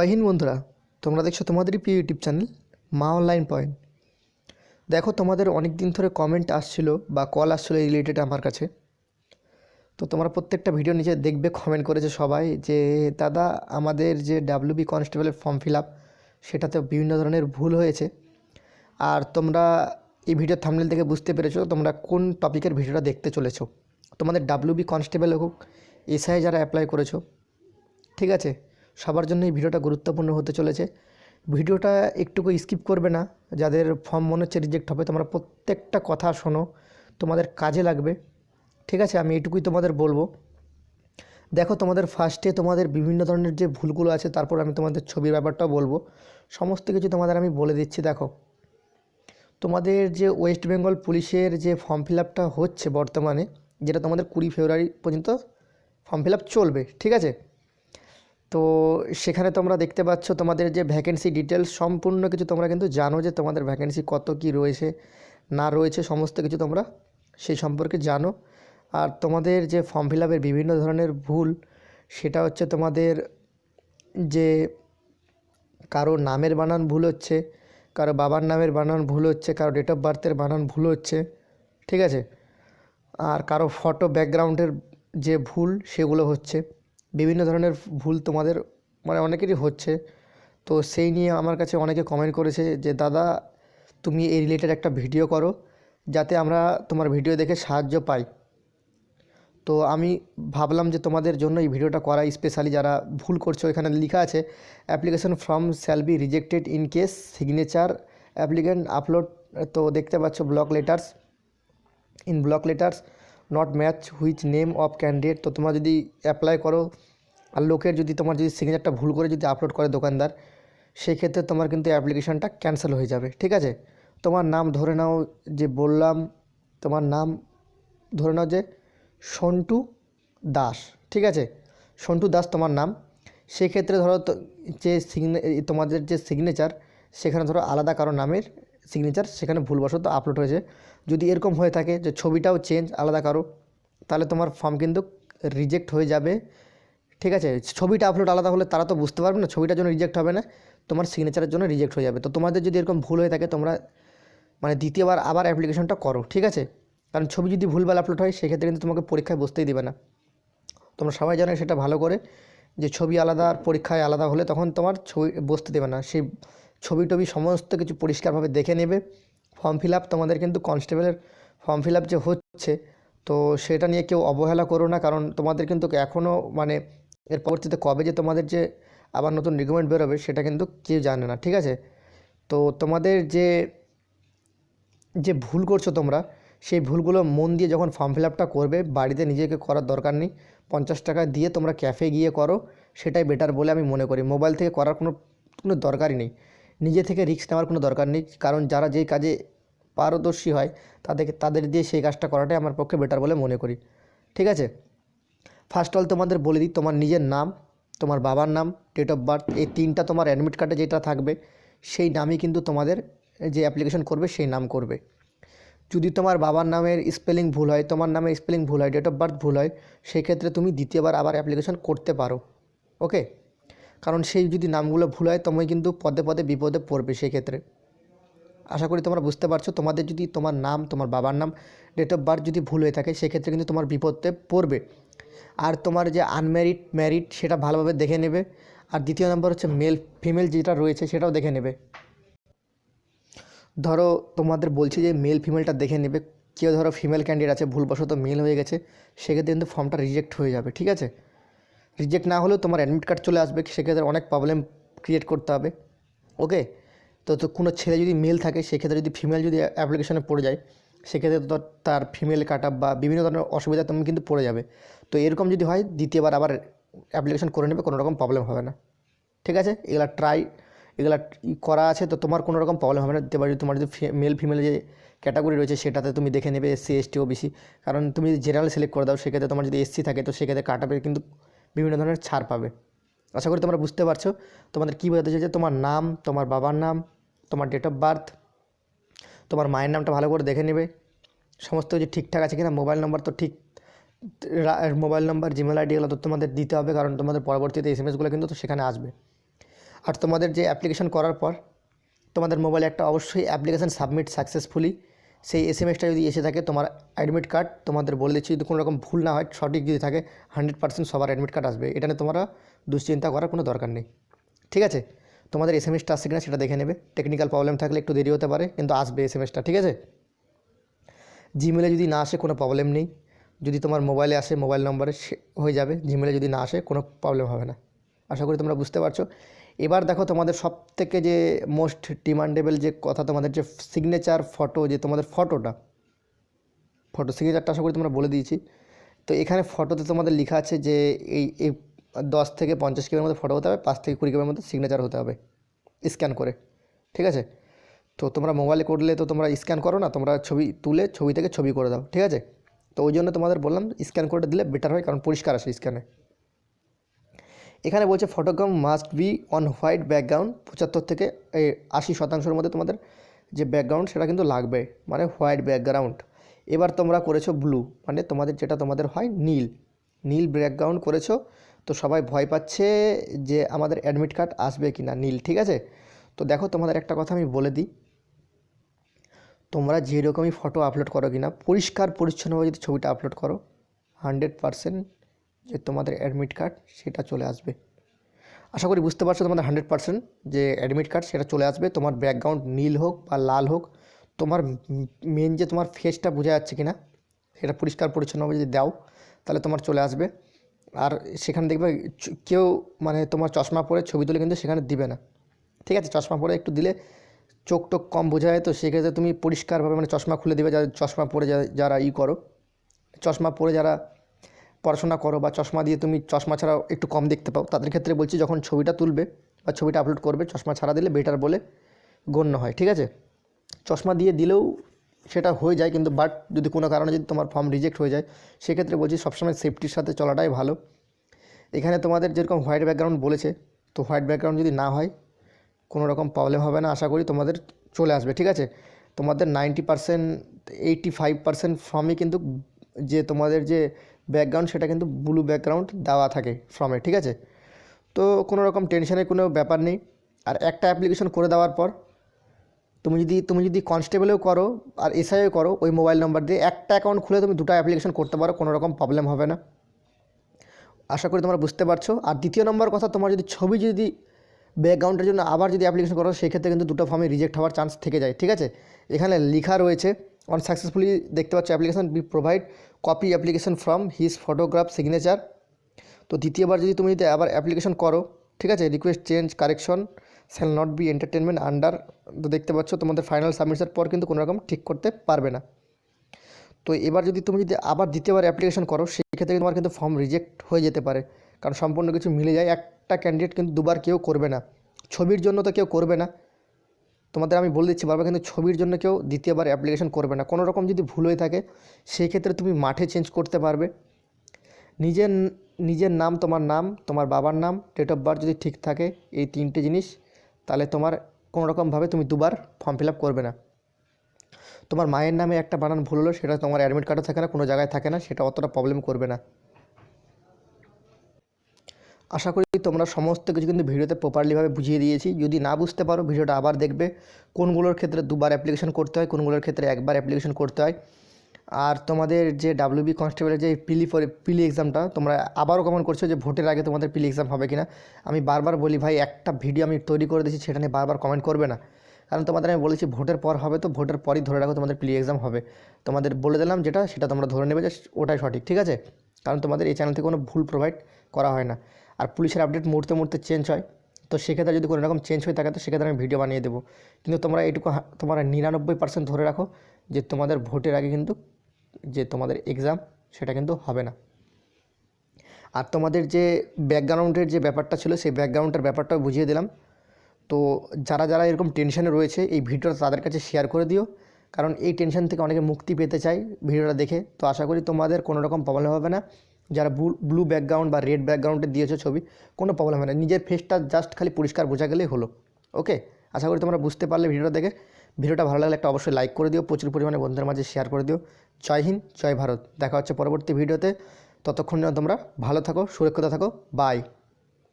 জয়হিন্দ বন্ধুরা, তোমরা দেখছ তোমাদেরই প্রিয় YouTube channel Maa online point. দেখো তোমাদের অনেক দিন ধরে কমেন্ট আসছিল বা কল আসছিল এই রিলেটেড আমার কাছে। তো তোমরা প্রত্যেকটা ভিডিও নিচে দেখবে কমেন্ট করেছে সবাই যে, দাদা, আমাদের যে ডাব্লিউবি কনস্টেবলের ফর্ম ফিল আপ সেটাতে বিভিন্ন ধরনের ভুল হয়েছে। আর তোমরা এই ভিডিও থামনেল থেকে বুঝতে পেরেছ, তোমরা কোন টপিকের ভিডিওটা দেখতে চলেছো। তোমাদের ডাব্লিউবি কনস্টেবল হোক এসআই যারা অ্যাপ্লাই করেছ, ঠিক আছে? সবার জন্য এই ভিডিওটা গুরুত্বপূর্ণ হতে চলেছে। ভিডিওটা একটুকু স্কিপ করবে না। যাদের ফর্ম মনে হচ্ছে রিজেক্ট হবে, তোমরা প্রত্যেকটা কথা শোনো। তোমাদের কাজে লাগবে। ঠিক আছে, আমি এটুকুই তোমাদের বলব। দেখো, তোমাদের ফার্স্টে তোমাদের বিভিন্ন ধরনের যে ভুলগুলো আছে, তারপর আমি তোমাদের ছবির ব্যাপারটাও বলব। সমস্ত কিছু তোমাদের আমি বলে দিচ্ছি, দেখো। তোমাদের যে ওয়েস্ট বেঙ্গল পুলিশের যে ফর্ম ফিল আপটা হচ্ছে বর্তমানে, যেটা তোমাদের কুড়ি ফেব্রুয়ারি পর্যন্ত ফর্ম ফিল আপ চলবে, ঠিক আছে? তো সেখানে তোমরা দেখতে পাচ্ছ তোমাদের যে ভ্যাকেন্সি ডিটেলস সম্পূর্ণ কিছু তোমরা কিন্তু জানো যে তোমাদের ভ্যাকেন্সি কত কি রয়েছে, না রয়েছে, সমস্ত কিছু তোমরা সেই সম্পর্কে জানো। আর তোমাদের যে ফর্ম ফিল আপের বিভিন্ন ধরনের ভুল, সেটা হচ্ছে তোমাদের যে কারও নামের বানান ভুল হচ্ছে, কারও বাবার নামের বানান ভুল হচ্ছে, কারও ডেট অফ বার্থের বানান ভুল হচ্ছে, ঠিক আছে? আর কারও ফটো ব্যাকগ্রাউন্ডের যে ভুল, সেগুলো হচ্ছে। বিভিন্ন ধরনের ভুল তোমাদের মানে অনেকেরই হচ্ছে। তো সেই নিয়ে আমার কাছে অনেকে কমেন্ট করেছে যে, দাদা, তুমি এই রিলেটেড একটা ভিডিও করো, যাতে আমরা তোমার ভিডিও দেখে সাহায্য পাই। তো আমি ভাবলাম যে, তোমাদের জন্য এই ভিডিওটা করা স্পেশালি যারা ভুল করছ এখানে লেখা আছে application form shall be rejected in case signature applicant upload তো দেখতে পাচ্ছ block letters in block letters not match which name of candidate তো তোমরা যদি অ্যাপ্লাই করো আর লোকের যদি তোমার যদি সিগনেচারটা ভুল করে যদি আপলোড করে দোকানদার সেই ক্ষেত্রে তোমার কিন্তু অ্যাপ্লিকেশনটা ক্যান্সেল হয়ে যাবে, ঠিক আছে? তোমার নাম ধরে নাও যে বললাম, তোমার নাম ধরে নাও যে সন্টু দাস, ঠিক আছে? সন্টু দাস তোমার নাম, সেক্ষেত্রে ধরো যে সিগনে তোমাদের যে সিগনেচার সেখানে ধরো আলাদা কারও নামের সিগনেচার সেখানে ভুলবশত আপলোড হয়েছে। যদি এরকম হয়ে থাকে যে ছবিটাও চেঞ্জ আলাদা কারও, তাহলে তোমার ফর্ম কিন্তু রিজেক্ট হয়ে যাবে। ঠিক আছে? ছবিটা আপলোড আলাদা হলে তারা তো বুঝতে পারবে না, ছবিটার জন্য রিজেক্ট হবে না, তোমার সিগনেচারের জন্য রিজেক্ট হয়ে যাবে। তো তোমাদের যদি এরকম ভুল হয়ে থাকে, তোমরা মানে দ্বিতীয়বার আবার অ্যাপ্লিকেশনটা করো, ঠিক আছে? কারণ ছবি যদি ভুলভাল আপলোড হয়, সেক্ষেত্রে কিন্তু তোমাকে পরীক্ষায় বসতেই দেবে না। তোমরা সবাই জানো সেটা ভালো করে, যে ছবি আলাদা আর পরীক্ষায় আলাদা হলে তখন তোমার ছবি বসতে দেবে না। সেই ছবি টবি সমস্ত কিছু পরিষ্কারভাবে দেখে নেবে। ফর্ম ফিল আপ তোমাদের কিন্তু কনস্টেবলের ফর্ম ফিল আপ যে হচ্ছে, তো সেটা নিয়ে কেউ অবহেলা করো না, কারণ তোমাদের কিন্তু এখনও মানে এর পরবর্তীতে কবে যে তোমাদের যে আবার নতুন রিকমেন্ড বেরোবে সেটা কিন্তু কেউ জানে না, ঠিক আছে? তো তোমাদের যে যে ভুল করছ তোমরা, সেই ভুলগুলো মন দিয়ে যখন ফর্ম ফিল আপটা করবে, বাড়িতে নিজেকে করার দরকার নেই। পঞ্চাশ টাকা দিয়ে তোমরা ক্যাফে গিয়ে করো, সেটাই বেটার বলে আমি মনে করি। মোবাইল থেকে করার কোনো কোনো দরকারই নেই। নিজে থেকে রিস্ক নেওয়ার কোনো দরকার নেই। কারণ যারা যেই কাজে পারদর্শী হয় তাদেরকে তাদের দিয়ে সেই কাজটা করাটাই আমার পক্ষে বেটার বলে মনে করি। ঠিক আছে? ফার্স্ট অল তোমাদের বলে দিই, তোমার নিজের নাম, তোমার বাবার নাম ডেট অফ বার্থ এই তিনটা তোমার অ্যাডমিট কার্ডে যেটা থাকবে, সেই নামই কিন্তু তোমাদের যে অ্যাপ্লিকেশন করবে, সেই নাম করবে। যদি তোমার বাবার নামের স্পেলিং ভুল হয়, তোমার নামের স্পেলিং ভুল হয় ডেট অফ বার্থ ভুল হয় সেই ক্ষেত্রে তুমি দ্বিতীয়বার আবার অ্যাপ্লিকেশন করতে পারো। ওকে কারণ সেই যদি নামগুলো ভুল হয় তুমি কিন্তু পদে পদে বিপদে পড়বে সেই ক্ষেত্রে আশা করি তোমরা বুঝতে পারছ, তোমাদের যদি তোমার নাম, তোমার বাবার নাম ডেট অফ বার্থ যদি ভুল হয়ে থাকে, সেক্ষেত্রে কিন্তু তোমার বিপদে পড়বে। আর তোমার যে আনম্যারিড ম্যারিড সেটা ভালোভাবে দেখে নেবে। আর দ্বিতীয় নম্বর হচ্ছে মেল ফিমেল যেটা রয়েছে, সেটাও দেখে নেবে। ধরো তোমাদের বলছি যে মেল ফিমেলটা দেখে নেবে। কেউ ধরো ফিমেল ক্যান্ডিডেট আছে, ভুলবশত মেল হয়ে গেছে, সেক্ষেত্রে কিন্তু ফর্মটা রিজেক্ট হয়ে যাবে, ঠিক আছে? রিজেক্ট না হলেও তোমার অ্যাডমিট কার্ড চলে আসবে, সেক্ষেত্রে অনেক প্রবলেম ক্রিয়েট করতে হবে ওকে তো তো কোনো ছেলে যদি মেল থাকে, সেক্ষেত্রে যদি ফিমেল যদি অ্যাপ্লিকেশনে পড়ে যায়, সেক্ষেত্রে তো তার ফিমেল কাট বা বিভিন্ন ধরনের অসুবিধা তুমি কিন্তু পড়ে যাবে। তো এরকম যদি হয়, দ্বিতীয়বার আবার অ্যাপ্লিকেশন করে নেবে, কোনো রকম প্রবলেম হবে না, ঠিক আছে? এগুলো ট্রাই এগুলো করা আছে, তো তোমার কোনো রকম প্রবলেম হবে না। এবার যদি তোমার যদি মেল ফিমেল যে ক্যাটাগরি রয়েছে, সেটাতে তুমি দেখে নেবে এসসি এসটি ওবিসি কারণ তুমি যদি জেনারেল সিলেক্ট করে দাও, সেক্ষেত্রে তোমার যদি এসসি থাকে, তো সেক্ষেত্রে কাটাবে কিন্তু বিভিন্ন ধরনের ছাড় পাবে। আশা করি তোমরা বুঝতে পারছ। তোমাদের কী বোঝাতে চাইছে? তোমার নাম, তোমার বাবার নাম, তোমার ডেট অফ বার্থ তোমার মায়ের নামটা ভালো করে দেখে নেবে। সমস্ত কিছু ঠিকঠাক আছে কিনা? মোবাইল নম্বর তো ঠিক মোবাইল নাম্বার জিমেল আইডি এগুলো তো তোমাদের দিতে হবে, কারণ তোমাদের পরবর্তীতে এস এম এসগুলো কিন্তু তো সেখানে আসবে। আর তোমাদের যে অ্যাপ্লিকেশন করার পর, তোমাদের মোবাইলে একটা অবশ্যই অ্যাপ্লিকেশান সাবমিট সাকসেসফুলি সেই এস এম এসটা যদি এসে থাকে তোমার অ্যাডমিট কার্ড তোমাদের বলে দিচ্ছি যদি কোনো রকম ভুল না হয়, সঠিক যদি থাকে হান্ড্রেড পার্সেন্ট সবার অ্যাডমিট কার্ড আসবে। এটা নিয়ে তোমরা দুশ্চিন্তা করার কোনো দরকার নেই। ঠিক আছে? তোমাদের এস এম এসটা আসছে কিনা সেটা দেখে নেবে। টেকনিক্যাল প্রবলেম থাকলে একটু দেরি হতে পারে, কিন্তু আসবে এস এম এসটা ঠিক আছে? জিমেলে যদি না আসে, কোনো প্রবলেম নেই। যদি তোমার মোবাইলে আসে মোবাইল নম্বরে হয়ে যাবে। জিমেলে যদি না আসে, কোনো প্রবলেম হবে না। আশা করি তোমরা বুঝতে পারছ। এবার দেখো তোমাদের সব থেকে যে মোস্ট ডিমান্ডেবল যে কথা, তোমাদের যে সিগনেচার ফটো যে তোমাদের ফটোটা ফটো সিগনেচারটা আশা করি তোমরা বলে দিয়েছি। তো এখানে ফটোতে তোমাদের লেখা আছে যে এই এই দশ থেকে পঞ্চাশ কেবির মধ্যে ফটো হতে হবে, পাঁচ থেকে কুড়ি কেবির মধ্যে সিগনেচার হতে হবে স্ক্যান করে, ঠিক আছে? তো তোমরা মোবাইলে করলে তো তোমরা স্ক্যান করো না, তোমরা ছবি তুলে ছবি থেকে ছবি করে দাও, ঠিক আছে? তো ওই জন্য তোমাদের বললাম স্ক্যান করে দিলে বেটার হয়, কারণ পরিষ্কার আসে স্ক্যানে এখানে বলছে photogram must be on white background পঁচাত্তর থেকে, এই আশি শতাংশের মধ্যে তোমাদের যে ব্যাকগ্রাউন্ড সেটা কিন্তু লাগবে মানে হোয়াইট ব্যাকগ্রাউন্ড এবার তোমরা করেছ ব্লু মানে তোমাদের যেটা তোমাদের হয় নীল। নীল ব্যাকগ্রাউন্ড করেছ, তো সবাই ভয় পাচ্ছে যে আমাদের অ্যাডমিট কার্ড আসবে কি না নীল, ঠিক আছে? তো দেখো তোমাদের একটা কথা আমি বলে দিই। তোমরা যেরকমই ফটো আপলোড করো কি না পরিষ্কার পরিচ্ছন্নভাবে যদি ছবিটা আপলোড করো হান্ড্রেড পারসেন্ট যে তোমাদের অ্যাডমিট কার্ড সেটা চলে আসবে। আশা করি বুঝতে পারছ তোমাদের হান্ড্রেড পারসেন্ট যে অ্যাডমিট কার্ড সেটা চলে আসবে। তোমার ব্যাকগ্রাউন্ড নীল হোক বা লাল হোক, তোমার মেন যে তোমার ফেসটা বোঝা যাচ্ছে কি না সেটা পরিষ্কার পরিচ্ছন্নভাবে যদি দাও, তাহলে তোমার চলে আসবে। আর সেখানে দেখবে কেউ মানে তোমার চশমা পরে ছবি তুলে কিন্তু সেখানে দিবে না। ঠিক আছে, চশমা পরে একটু দিলে চোখ টোক কম বোঝা যায়, তো সেক্ষেত্রে তুমি পরিষ্কারভাবে মানে চশমা খুলে দেবে, যারা চশমা পরে যারা ই করো। চশমা পরে যারা পড়াশোনা করো বা চশমা দিয়ে তুমি চশমা ছাড়া একটু কম দেখতে পাও, তাদের ক্ষেত্রে বলছি যখন ছবিটা তুলবে বা ছবিটা আপলোড করবে, চশমা ছাড়া দিলে বেটার বলে গণ্য হয়, ঠিক আছে? চশমা দিয়ে দিলেও সেটা হয়ে যায় কিন্তু বাট যদি কোনো কারণে যদি তোমার ফর্ম রিজেক্ট হয়ে যায়, সেক্ষেত্রে বলছি সবসময় সেফটির সাথে চলাটাই ভালো। এখানে তোমাদের যেরকম হোয়াইট ব্যাকগ্রাউন্ড বলেছে, তো হোয়াইট ব্যাকগ্রাউন্ড যদি না হয়, কোনো রকম প্রবলেম হবে না, আশা করি তোমাদের চলে আসবে, ঠিক আছে? তোমাদের ninety percent eighty five percent ফর্মই কিন্তু যে তোমাদের যে ব্যাকগ্রাউন্ড সেটা কিন্তু ব্লু ব্যাকগ্রাউন্ড দেওয়া থাকে ফর্মে ঠিক আছে? তো কোনো রকম টেনশনের কোনো ব্যাপার নেই। আর একটা অ্যাপ্লিকেশন করে দেওয়ার পর তুমি যদি তুমি যদি কনস্টেবলেও করো আর এসআইও করো, ওই মোবাইল নাম্বার দিয়ে একটা অ্যাকাউন্ট খুলে তুমি দুটো অ্যাপ্লিকেশন করতে পারো, কোনো রকম প্রবলেম হবে না। আশা করি তোমরা বুঝতে পারছ। আর দ্বিতীয় নম্বর কথা, তোমার যদি ছবি যদি ব্যাকগ্রাউন্ডের জন্য আবার যদি অ্যাপ্লিকেশন করো, সেক্ষেত্রে কিন্তু দুটো ফর্মে রিজেক্ট হওয়ার চান্স থেকে যায়, ঠিক আছে? এখানে লেখা রয়েছে অন সাকসেসফুলি দেখতে পাচ্ছ application be provide copy application from his photograph signature তো দ্বিতীয়বার যদি তুমি যদি আবার অ্যাপ্লিকেশন করো, ঠিক আছে? Request change correction shall not be entertainment under তো দেখতে পাচ্ছ তোমাদের ফাইনাল সাবমিটের পর কিন্তু কোনো রকম ঠিক করতে পারবে না। তো এবার যদি তুমি যদি আবার দ্বিতীয়বার অ্যাপ্লিকেশন করো, সেক্ষেত্রে তোমার কিন্তু ফর্ম রিজেক্ট হয়ে যেতে পারে। কারণ সম্পূর্ণ কিছু মিলে যায়। একটা ক্যান্ডিডেট কিন্তু দুবার কেউ করবে না। ছবির জন্য তো কেউ করবে না। তোমাদের আমি বলে দিচ্ছি, বারবার কিন্তু ছবির জন্য কেউ দ্বিতীয়বার অ্যাপ্লিকেশন করবে না। কোনো রকম যদি ভুল হয়ে থাকে সেই ক্ষেত্রে তুমি মাঠে চেঞ্জ করতে পারবে। নিজের নিজের নাম, তোমার নাম, তোমার বাবার নাম ডেট অফ বার্থ যদি ঠিক থাকে, এই তিনটে জিনিস, তাহলে তোমার কোনো রকমভাবে তুমি দুবার ফর্ম ফিল আপ করবে না। তোমার মায়ের নামে একটা বানান ভুল হলো, সেটা তোমার অ্যাডমিট কার্ডে থাকে না, কোনো জায়গায় থাকে না, সেটা অতটা প্রবলেম করবে না। আশা করি তোমরা সমস্ত কিছু কিন্তু ভিডিওতে প্রপারলিভাবে বুঝিয়ে দিয়েছি। যদি না বুঝতে পারো, ভিডিওটা আবার দেখবে। কোনগুলোর ক্ষেত্রে দুবার অ্যাপ্লিকেশন করতে হয়, কোনগুলোর ক্ষেত্রে একবার অ্যাপ্লিকেশন করতে হয়। আর তোমাদের যে ডাব্লিউবি কনস্টেবলের যে পিলি পরে পিলি এক্সামটা তোমরা আবারও কমেন্ট করছ যে ভোটের আগে তোমাদের পিলি এক্সাম হবে কিনা। আমি বারবার বলি ভাই, একটা ভিডিও আমি তৈরি করে দিয়েছি, সেটা নিয়ে বারবার কমেন্ট করবে না। কারণ তোমাদের আমি বলেছি, ভোটের পর হবে তো, ভোটের পরই ধরে রাখো তোমাদের প্লি এক্সাম হবে। তোমাদের বলে দিলাম যেটা, সেটা তোমরা ধরে নেবে যে ওটাই সঠিক, ঠিক আছে? কারণ তোমাদের এই চ্যানেল থেকে কোনো ভুল প্রোভাইড করা হয় না। আর পুলিশের আপডেট মুহূর্তে মুহূর্তে চেঞ্জ হয়। তো সেক্ষেত্রে যদি কোনো রকম চেঞ্জ হয়ে থাকে, তো সেক্ষেত্রে আমি ভিডিও বানিয়ে দেবো। কিন্তু তোমরা এইটুকু হা- তোমরা নিরানব্বই পার্সেন্ট ধরে রাখো যে তোমাদের ভোটের আগে কিন্তু যে তোমাদের এক্সাম সেটা কিন্তু হবে না। আর তোমাদের যে ব্যাকগ্রাউন্ডের যে ব্যাপারটা ছিল, সেই ব্যাকগ্রাউন্ডের ব্যাপারটাও বুঝিয়ে দিলাম। তো যারা যারা এরকম টেনশনে রয়েছে, এই ভিডিওটা তাদের কাছে শেয়ার করে দিও। কারণ এই টেনশন থেকে অনেকে মুক্তি পেতে চায় ভিডিওটা দেখে। তো আশা করি তোমাদের কোনো রকম প্রবলেম হবে না। যারা ব্লু ব্যাকগ্রাউন্ড বা রেড ব্যাকগ্রাউন্ডে দিয়েছে ছবি, কোনো প্রবলেম হয় না। নিজের ফেসটা জাস্ট খালি পরিষ্কার বোঝা গেলেই হলো। ওকে আশা করি তোমরা বুঝতে পারলে ভিডিওটা দেখে। ভিডিওটা ভালো লাগলে একটা অবশ্যই লাইক করে দিও, প্রচুর পরিমাণে বন্ধুদের মাঝে শেয়ার করে দিও। জয় হিন্দ, জয় ভারত। দেখা হচ্ছে পরবর্তী ভিডিওতে। ততক্ষণ তোমরা ভালো থাকো, সুরক্ষিত থাকো। বাই